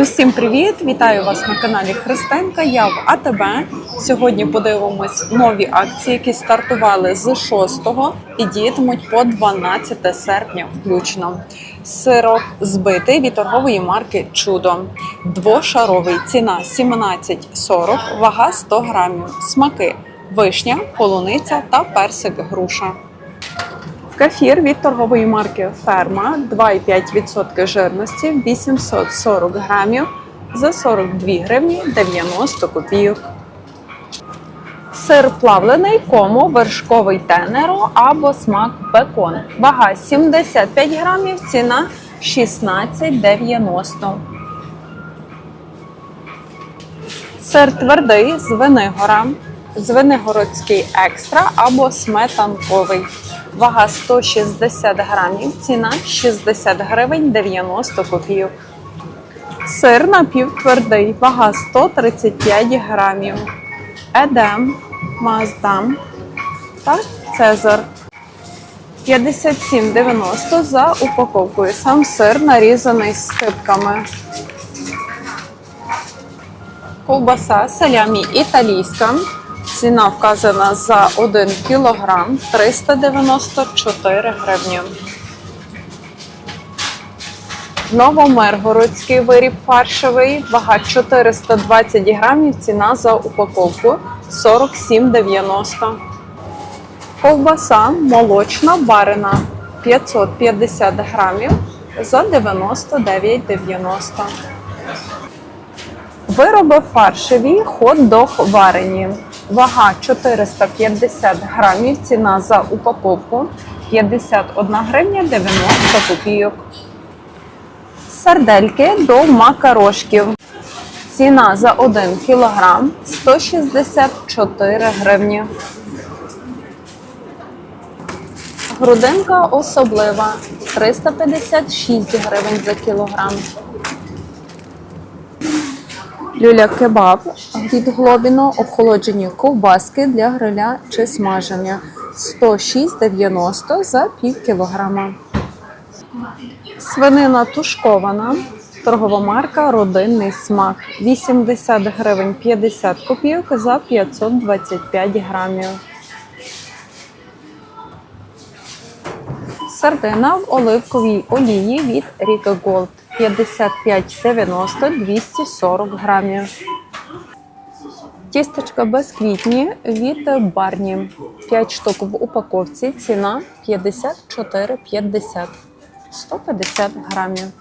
Усім привіт! Вітаю вас на каналі Христенка. Я в АТБ. Сьогодні подивимось нові акції, які стартували з 6 і діятимуть по 12 серпня включно. Сирок збитий від торгової марки Чудо. Двошаровий ціна 17,40, вага 100 грамів. Смаки вишня, полуниця та персик груша. Кефір від торгової марки Ферма 2,5% жирності 840 грамів за 42 гривні 90 копійок. Сир плавлений, кому вершковий тенеро або смак бекон. Вага 75 грамів, ціна 16,90. Сир твердий з Винигора, Звенигородський екстра або сметанковий. Вага 160 грамів, ціна 60 гривень 90 копійок. Сир напівтвердий, вага 135 грамів. Едем, Маздам та Цезар. 57,90 за упаковкою. Сам сир нарізаний скипками. Ковбаса салямі італійська. Ціна вказана за 1 кг 394 гривні. Новомиргородський виріб фаршевий, вага 420 грамів, ціна за упаковку 47,90. Ковбаса молочна барина 550 грамів за 99,90. Вироби фаршеві, хот-дог варені. Вага 450 грамів, ціна за упаковку 51 гривня 90 копійок. Сардельки до макарошків. Ціна за 1 кілограм 164 гривні. Грудинка особлива 356 гривень за кілограм. Люля кебаб від глобіно, охолоджені ковбаски для гриля чи смаження 106,90 за пів кілограма. Свинина тушкована, торгова марка Родинний смак 80 гривень 50 копійок за 525 грамів. Сардина в оливковій олії від Ріка Голд 55,90 240 грамів. Тістечка безквітні від Барні. 5 штук в упаковці. Ціна 54,50 150 грамів.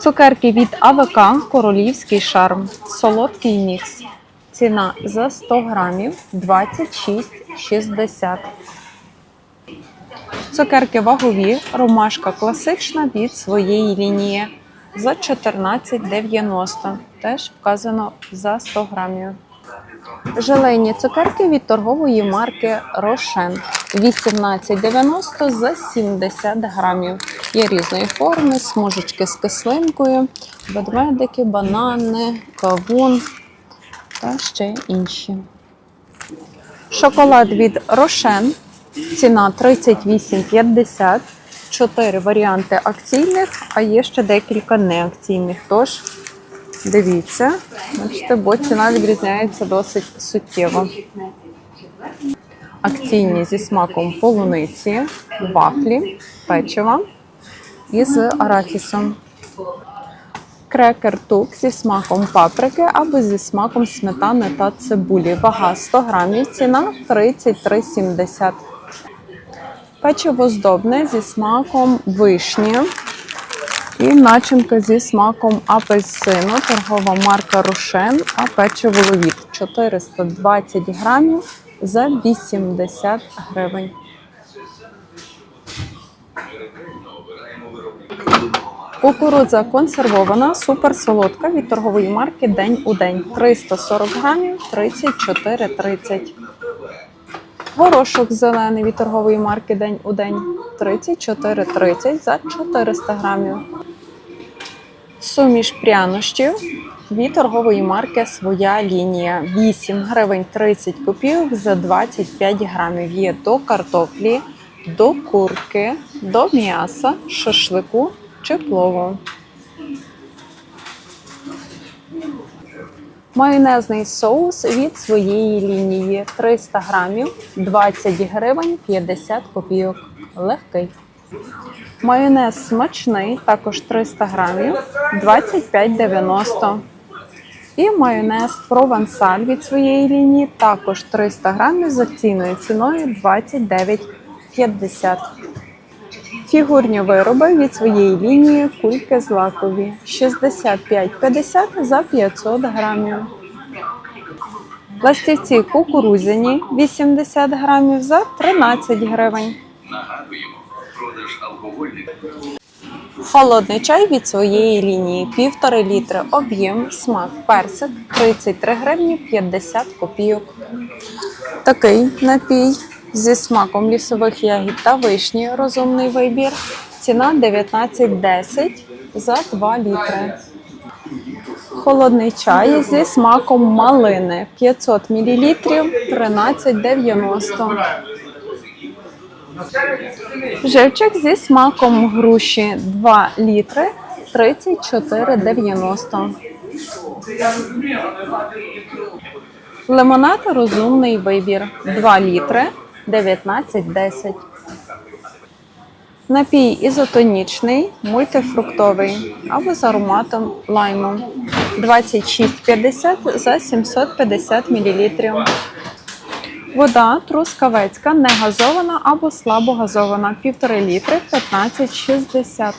Цукерки від АВК Королівський шарм. Солодкий мікс. Ціна за 100 грамів 26,60. Цукерки вагові, ромашка класична від своєї лінії за 14,90. Теж вказано за 100 грамів. Желейні цукерки від торгової марки Рошен 18,90 за 70 грамів. Є різної форми, смужечки з кислинкою, ведмедики, банани, кавун та ще інші. Шоколад від Рошен Ціна 38,50. Чотири варіанти акційних, а є ще декілька неакційних. Тож дивіться, бачите, бо ціна відрізняється досить суттєво. Акційні зі смаком полуниці, вафлі, печива і з арахісом. Крекер тук зі смаком паприки або зі смаком сметани та цибулі. Вага 100 грамів, ціна 33,70 Печиво здобне зі смаком вишні і начинка зі смаком апельсину, торгова марка Рошен, а печиво ловіт 420 грамів за 80 гривень. Кукурудза консервована, суперсолодка від торгової марки День у день 340 грамів 34,30. Горошок зелений від торгової марки День у день 34,30 за 400 грамів. Суміш прянощів від торгової марки Своя лінія 8 гривень 30 копійок за 25 грамів. Є до картоплі, до курки, до м'яса, шашлику чи плову. Майонезний соус від своєї лінії 300 грамів, 20 гривень 50 копійок. Легкий. Майонез смачний, також 300 грамів, 25,90. І майонез провансаль від своєї лінії, також 300 грамів з акційною ціною 29,50. Фігурні вироби від своєї лінії кульки злакові 65,50 за 500 грамів. Пластівці кукурудзяні 80 грамів за 13 гривень. Холодний чай від своєї лінії 1,5 літри об'єм, смак персик 33 гривні 50 копійок. Такий напій зі смаком лісових ягід та вишні розумний вибір. Ціна 19,10 за 2 літри. Холодний чай зі смаком малини 500 мл 13,90. Живчик зі смаком груші 2 літри 34,90. Лимонад розумний вибір 2 літри 19,10. Напій ізотонічний, мультифруктовий або з ароматом лайму 26,50 за 750 мл. Вода трускавецька, не газована або слабогазована 1,5 літри 15,60.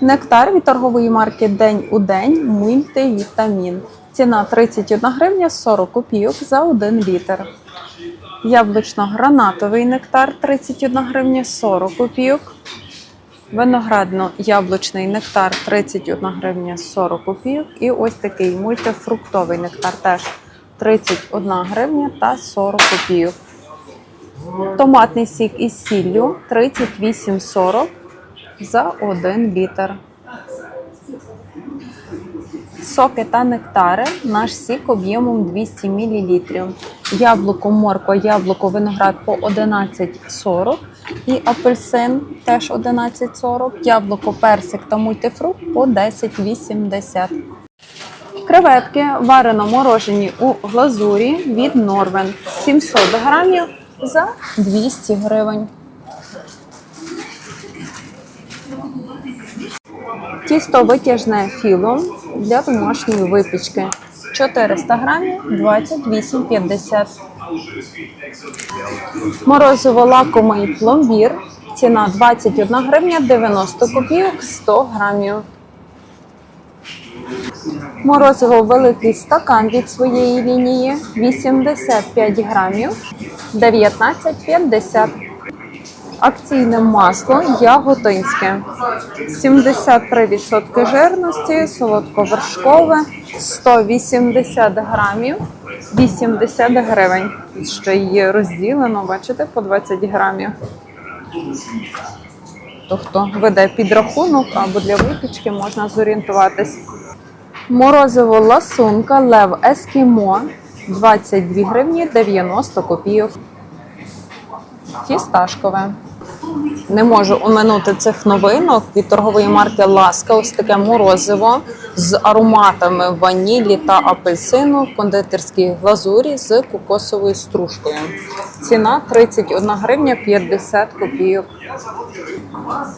Нектар від торгової марки День у день мультивітамін. Ціна 31 гривня 40 копійок за 1 літр. Яблучно-гранатовий нектар 31 гривня 40 копійок. Виноградно-яблучний нектар 31 гривня 40 копійок. І ось такий мультифруктовий нектар теж 31 гривня та 40 копійок. Томатний сік із сіллю 38,40 за 1 літр. Соки та нектари. Наш сік об'ємом 200 мл. Яблуко, морква, яблуко, виноград по 11,40 і апельсин теж 11,40. Яблуко, персик та мультифрукт по 10,80. Креветки варено морожені у глазурі від Норвен 700 грамів за 200 гривень. Тісто витяжне філо для домашньої випічки 400 грамів 28,50. Морозиво лакомий пломбір. Ціна 21 гривня 90 копійок 100 грамів. Морозиво великий стакан від своєї лінії 85 грамів 19,50. Акційне масло яготинське 73% жирності, солодковершкове 180 грамів 80 гривень. Ще є розділено, бачите, по 20 грамів. То хто веде підрахунок або для випічки можна зорієнтуватись. Морозиво ласунка Лев Ескімо 22 гривні 90 копійок. Фісташкове. Не можу оминути цих новинок від торгової марки Ласка. Ось таке морозиво з ароматами ванілі та апельсину кондитерській глазурі з кокосовою стружкою. Ціна 31 гривня 50 копійок.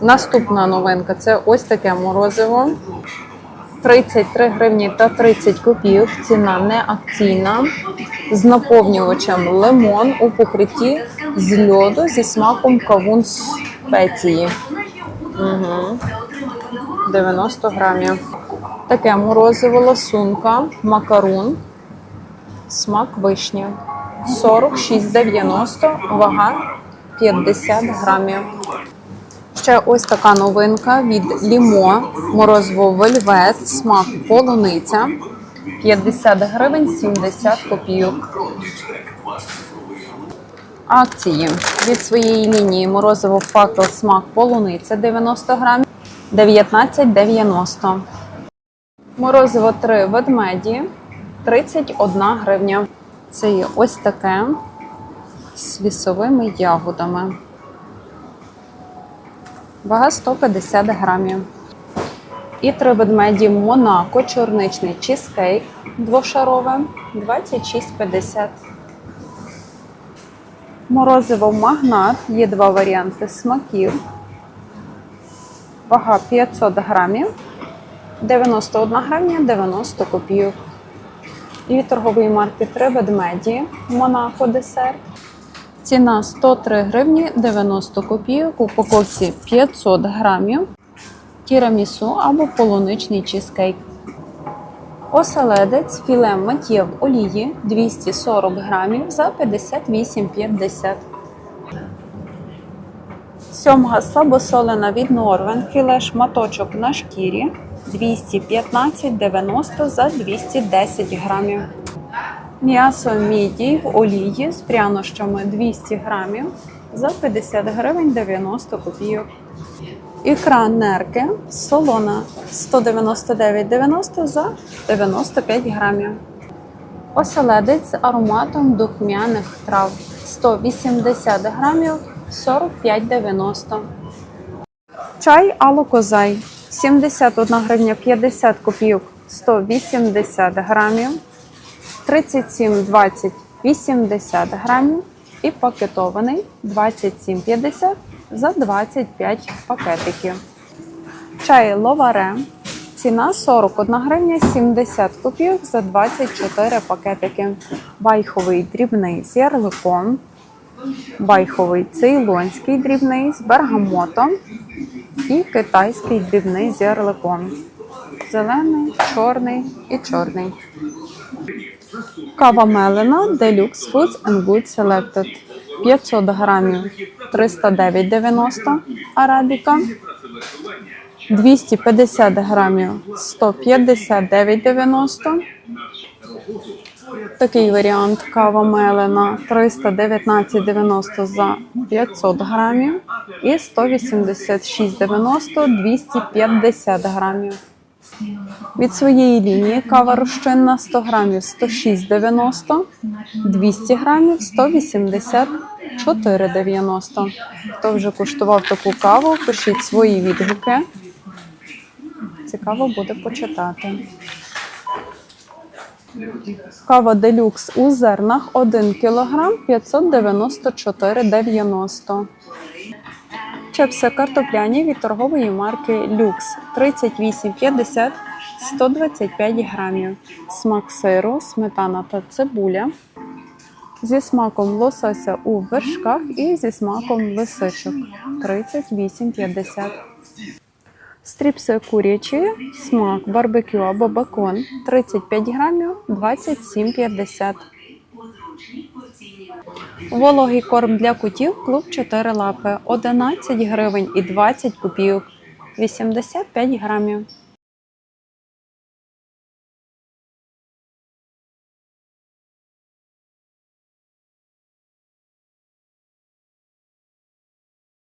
Наступна новинка це ось таке морозиво. 33 гривні та 30 копійок. Ціна не акційна. З наповнювачем лимон у покритті з льоду зі смаком кавун спеції. Угу. 90 грамів. Таке морозиво ласунка, макарун, смак вишні. 46,90, вага 50 грамів. Ще ось така новинка від Лімо, морозиво вельвет, смак полуниця. 50 гривень 70 копійок. Акції від своєї лінії морозиво факел смак полуниця 90 грамів 19,90. Морозиво 3 ведмеді 31 гривня. Це є ось таке з лісовими ягодами. Вага 150 грамів. І три ведмеді Монако, чорничний чізкейк двошарове 26,50. Морозиво магнат. Є два варіанти смаків. Вага 500 грамів. 91 гривня 90 копійок. І від торгової марки три ведмеді Монако десерт. Ціна 103 гривні 90 копійок. У упаковці 500 грамів. Тірамісу або полуничний чизкейк. Оселедець філе миттєв олії 240 грамів за 58,50. Сьомга слабосолена від Норвен філе шматочок на шкірі 215,90 за 210 грамів. М'ясо мідій в олії з прянощами 200 грамів за 50 гривень 90 копійок. Ікра нерки солона 199,90 за 95 грамів. Оселедець з ароматом духмяних трав 180 грамів 45,90. Чай алокозай 71 гривня 50 копійок 180 грамів. 37,20 80 грамів і пакетований 27,50 за 25 пакетиків. Чай ловаре. Ціна 41 гривня 70 копійок за 24 пакетики. Байховий дрібний з ярликом. Байховий цейлонський дрібний з бергамотом і китайський дрібний з ярликом. Зелений, чорний і чорний. Кава мелена Deluxe Foods and Good Selected 500 грамів 309,90 арабіка. 250 грамів 159,90. Такий варіант кава мелена 319,90 за 500 грамів і 186,90 250 грамів. Від своєї лінії кава розчинна 100 грамів 106,90, 200 грамів 184,90. Хто вже куштував таку каву, пишіть свої відгуки. Цікаво буде почитати. Кава делюкс у зернах 1 кг 594,90. Чепси картопляні від торгової марки Lux 38,50 125 грамів. Смак сиру, сметана та цибуля. Зі смаком лосося у вершках і зі смаком лисичок 38,50. Стріпси курячі, смак барбекю або бекон 35 грамів 27,50. Вологий корм для котів клуб 4 лапи 11 гривень і 20 копійок 85 грамів.